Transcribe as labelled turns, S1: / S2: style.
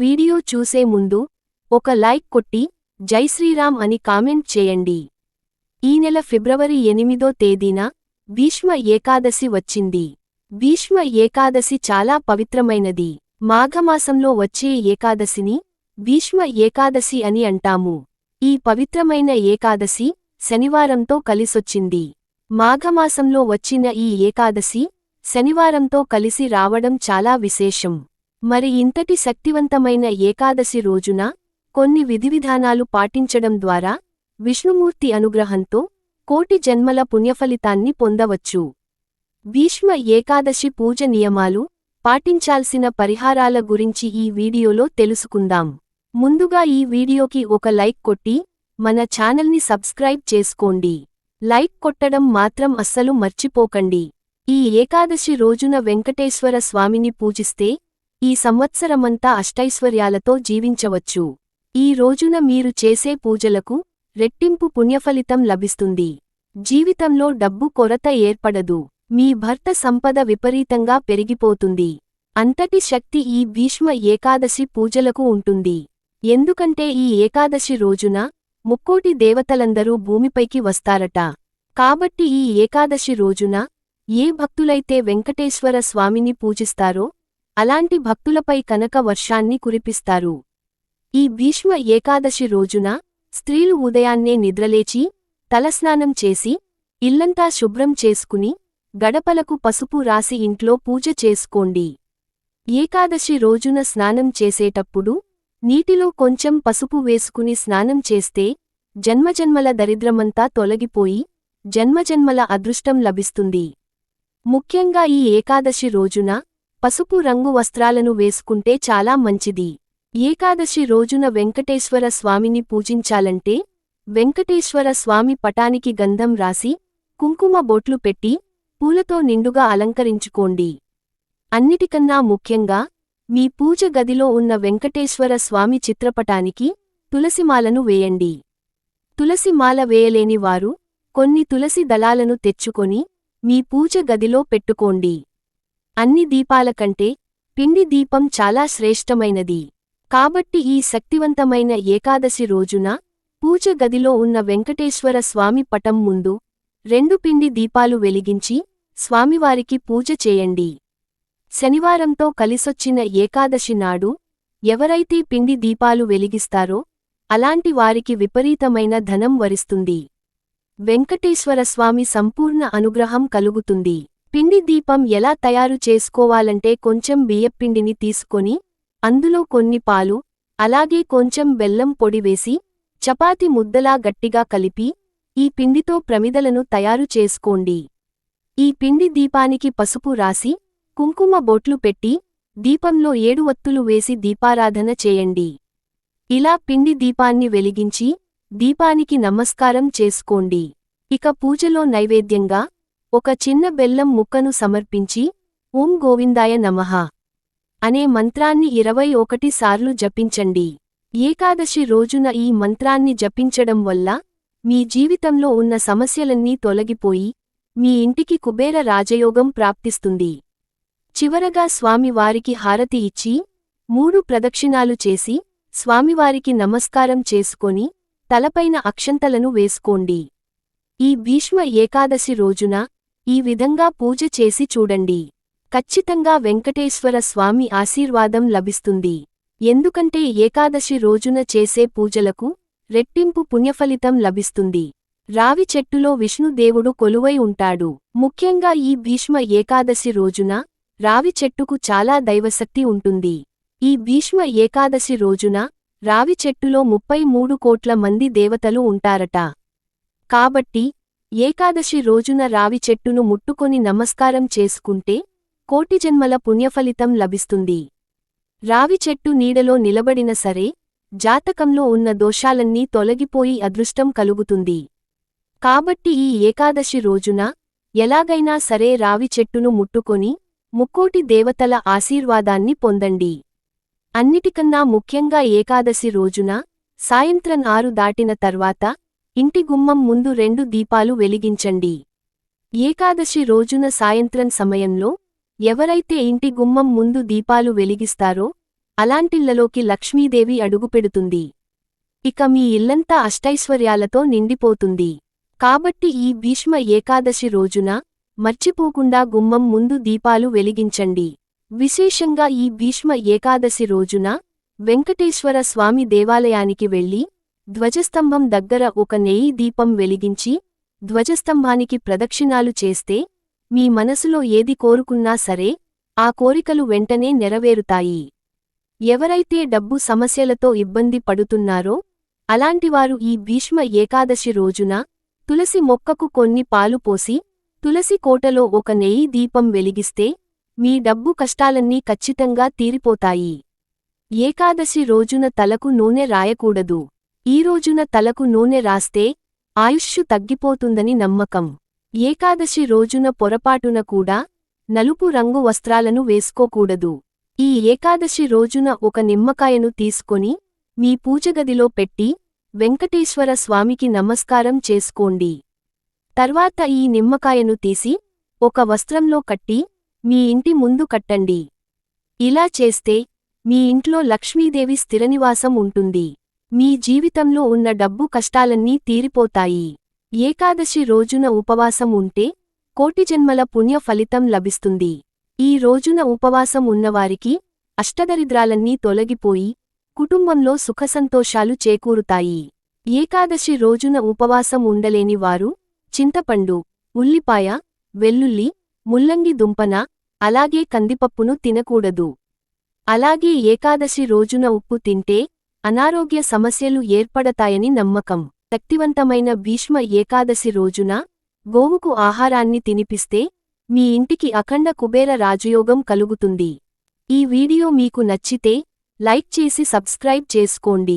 S1: Video చూసే ముందు ఒక లైక్ కొట్టి జై శ్రీరామ్ అని కామెంట్ చేయండి. ఈ నెల ఫిబ్రవరి ఎనిమిదో తేదీన భీష్మ ఏకాదశి వచ్చింది. భీష్మ ఏకాదశి చాలా పవిత్రమైనది. మాఘమాసంలో వచ్చే ఏకాదశిని భీష్మ ఏకాదశి అని అంటాము. ఈ పవిత్రమైన ఏకాదశి శనివారంతో కలిసొచ్చింది. మాఘమాసంలో వచ్చిన ఈ ఏకాదశి శనివారంతో కలిసి రావడం చాలా విశేషం. మరి ఇంతటి శక్తివంతమైన ఏకాదశి రోజున కొన్ని విధివిధానాలు పాటించడం ద్వారా విష్ణుమూర్తి అనుగ్రహంతో కోటి జన్మల పుణ్యఫలితాన్ని పొందవచ్చు. భీష్మ ఏకాదశి పూజ నియమాలు పాటించాల్సిన పరిహారాల గురించి ఈ వీడియోలో తెలుసుకుందాం. ముందుగా ఈ వీడియోకి ఒక లైక్ కొట్టి మన ఛానల్ని సబ్స్క్రైబ్ చేసుకోండి. లైక్ కొట్టడం మాత్రం అస్సలు మర్చిపోకండి. ఈ ఏకాదశి రోజున వెంకటేశ్వర స్వామిని పూజిస్తే ఈ సంవత్సరమంతా అష్టైశ్వర్యాలతో జీవించవచ్చు. ఈ రోజున మీరు చేసే పూజలకు రెట్టింపు పుణ్యఫలితం లభిస్తుంది. జీవితంలో డబ్బు కొరత ఏర్పడదు. మీ భర్త సంపద విపరీతంగా పెరిగిపోతుంది. అంతటి శక్తి ఈ భీష్మ ఏకాదశి పూజలకు ఉంటుంది. ఎందుకంటే ఈ ఏకాదశి రోజున ముక్కోటి దేవతలందరూ భూమిపైకి వస్తారట. కాబట్టి ఈ ఏకాదశి రోజున ఏ భక్తులైతే వెంకటేశ్వర స్వామిని పూజిస్తారో అలాంటి భక్తులపై కనక వర్షాన్ని కురిపిస్తారు. ఈ భీష్మ ఏకాదశి రోజున స్త్రీలు ఉదయాన్నే నిద్రలేచి తలస్నానం చేసి ఇల్లంతా శుభ్రం చేసుకుని గడపలకు పసుపు రాసి ఇంట్లో పూజ చేసుకోండి. ఏకాదశి రోజున స్నానం చేసేటప్పుడు నీటిలో కొంచెం పసుపు వేసుకుని స్నానం చేస్తే జన్మజన్మల దరిద్రమంతా తొలగిపోయి జన్మజన్మల అదృష్టం లభిస్తుంది. ముఖ్యంగా ఈ ఏకాదశి రోజున పసుపు రంగు వస్త్రాలను వేసుకుంటే చాలా మంచిది. ఏకాదశి రోజున వెంకటేశ్వర స్వామిని పూజించాలంటే వెంకటేశ్వర స్వామి పటానికి గంధం రాసి కుంకుమ బొట్లు పెట్టి పూలతో నిండుగా అలంకరించుకోండి. అన్నిటికన్నా ముఖ్యంగా మీ పూజ గదిలో ఉన్న వెంకటేశ్వర స్వామి చిత్రపటానికి తులసిమాలను వేయండి. తులసిమాల వేయలేని వారు కొన్ని తులసి దళాలను తెచ్చుకొని మీ పూజ గదిలో పెట్టుకోండి. అన్ని దీపాల కంటే పిండి దీపం చాలా శ్రేష్టమైనది. కాబట్టి ఈ శక్తివంతమైన ఏకాదశి రోజున పూజ గదిలో ఉన్న వెంకటేశ్వర స్వామి పటం ముందు రెండు పిండి దీపాలు వెలిగించి స్వామివారికి పూజ చేయండి. శనివారంతో కలిసొచ్చిన ఏకాదశి నాడు ఎవరైతే పిండి దీపాలు వెలిగిస్తారో అలాంటి వారికి విపరీతమైన ధనం వరిస్తుంది. వెంకటేశ్వర స్వామి సంపూర్ణ అనుగ్రహం కలుగుతుంది. పిండి దీపం ఎలా తయారు చేసుకోవాలంటే కొంచెం బియ్యపిండిని తీసుకొని అందులో కొన్ని పాలు అలాగే కొంచెం బెల్లం పొడి వేసి చపాతి ముద్దలా గట్టిగా కలిపి ఈ పిండితో ప్రమిదలను తయారు చేసుకోండి. ఈ పిండి దీపానికి పసుపు రాసి కుంకుమ బొట్లు పెట్టి దీపంలో ఏడు వత్తులు వేసి దీపారాధన చేయండి. ఇలా పిండి దీపాన్ని వెలిగించి దీపానికి నమస్కారం చేసుకోండి. ఇక పూజలో నైవేద్యంగా ఒక చిన్న బెల్లం ముక్కను సమర్పించి ఓం గోవిందాయ నమః అనే మంత్రాన్ని ఇరవై ఒకటి సార్లు జపించండి. ఏకాదశి రోజున ఈ మంత్రాన్ని జపించడం వల్ల మీ జీవితంలో ఉన్న సమస్యలన్నీ తొలగిపోయి మీ ఇంటికి కుబేర రాజయోగం ప్రాప్తిస్తుంది. చివరగా స్వామివారికి హారతి ఇచ్చి మూడు ప్రదక్షిణాలు చేసి స్వామివారికి నమస్కారం చేసుకొని తలపైన అక్షంతలను వేసుకోండి. ఈ భీష్మ ఏకాదశి రోజున ఈ విధంగా పూజ చేసి చూడండి. ఖచ్చితంగా వెంకటేశ్వర స్వామి ఆశీర్వాదం లభిస్తుంది. ఎందుకంటే ఏకాదశి రోజున చేసే పూజలకు రెట్టింపు పుణ్యఫలితం లభిస్తుంది. రావి చెట్టులో విష్ణుదేవుడు కొలువై ఉంటాడు. ముఖ్యంగా ఈ భీష్మ ఏకాదశి రోజున రావి చెట్టుకు చాలా దైవశక్తి ఉంటుంది. ఈ భీష్మ ఏకాదశి రోజున రావి చెట్టులో ముప్పై మూడు కోట్ల మంది దేవతలు ఉంటారట. కాబట్టి ఏకాదశి రోజున రావి చెట్టును ముట్టుకొని నమస్కారం చేసుకుంటే కోటి జన్మల పుణ్యఫలితం లభిస్తుంది. రావి చెట్టు నీడలో నిలబడిన సరే జాతకంలో ఉన్న దోషాలన్నీ తొలగిపోయి అదృష్టం కలుగుతుంది. కాబట్టి ఈ ఏకాదశి రోజున ఎలాగైనా సరే రావి చెట్టును ముట్టుకొని ముక్కోటి దేవతల ఆశీర్వాదాన్ని పొందండి. అన్నిటికన్నా ముఖ్యంగా ఏకాదశి రోజున సాయంత్రం ఆరు దాటిన తర్వాత ఇంటి గుమ్మం ముందు రెండు దీపాలు వెలిగించండి. ఏకాదశి రోజున సాయంత్రం సమయంలో ఎవరైతే ఇంటి గుమ్మం ముందు దీపాలు వెలిగిస్తారో అలాంటిళ్ళలోకి లక్ష్మీదేవి అడుగుపెడుతుంది. ఇక మీ ఇల్లంతా అష్టైశ్వర్యాలతో నిండిపోతుంది. కాబట్టి ఈ భీష్మ ఏకాదశి రోజున మర్చిపోకుండా గుమ్మం ముందు దీపాలు వెలిగించండి. విశేషంగా ఈ భీష్మ ఏకాదశి రోజున వెంకటేశ్వర స్వామి దేవాలయానికి వెళ్ళి ధ్వజస్తంభం దగ్గర ఒక నెయ్యి దీపం వెలిగించి ధ్వజస్తంభానికి ప్రదక్షిణాలు చేస్తే మీ మనసులో ఏది కోరుకున్నా సరే ఆ కోరికలు వెంటనే నెరవేరుతాయి. ఎవరైతే డబ్బు సమస్యలతో ఇబ్బంది పడుతున్నారో అలాంటివారు ఈ భీష్మ ఏకాదశి రోజున తులసి మొక్కకు కొన్ని పాలు పోసి తులసి కోటలో ఒక నెయ్యి దీపం వెలిగిస్తే మీ డబ్బు కష్టాలన్నీ ఖచ్చితంగా తీరిపోతాయి. ఏకాదశి రోజున తలకు నూనె రాయకూడదు. ఈ రోజున తలకు నూనె రాస్తే ఆయుష్షు తగ్గిపోతుందని నమ్మకం. ఏకాదశి రోజున పొరపాటున కూడా నలుపు రంగు వస్త్రాలను వేసుకోకూడదు. ఈ ఏకాదశి రోజున ఒక నిమ్మకాయను తీసుకొని మీ పూజగదిలో పెట్టి వెంకటేశ్వర స్వామికి నమస్కారం చేసుకోండి. తర్వాత ఈ నిమ్మకాయను తీసి ఒక వస్త్రంలో కట్టి మీ ఇంటి ముందు కట్టండి. ఇలా చేస్తే మీ ఇంట్లో లక్ష్మీదేవి స్థిరనివాసం ఉంటుంది. మీ జీవితంలో ఉన్న డబ్బు కష్టాలన్నీ తీరిపోతాయి. ఏకాదశి రోజున ఉపవాసం ఉంటే కోటి జన్మల పుణ్య ఫలితం లభిస్తుంది. ఈ రోజున ఉపవాసం ఉన్నవారికి అష్టదరిద్రాలన్నీ తొలగిపోయి కుటుంబంలో సుఖసంతోషాలు చేకూరుతాయి. ఏకాదశి రోజున ఉపవాసం ఉండలేని వారు చింతపండు ఉల్లిపాయ వెల్లుల్లి ముల్లంగి దుంపన అలాగే కందిపప్పును తినకూడదు. అలాగే ఏకాదశి రోజున ఉప్పు తింటే అనారోగ్య సమస్యలు ఏర్పడతాయని నమ్మకం. శక్తివంతమైన భీష్మ ఏకాదశి రోజున గోవుకు ఆహారాన్ని తినిపిస్తే మీ ఇంటికి అఖండ కుబేర రాజయోగం కలుగుతుంది. ఈ వీడియో మీకు నచ్చితే లైక్ చేసి సబ్స్క్రైబ్ చేసుకోండి.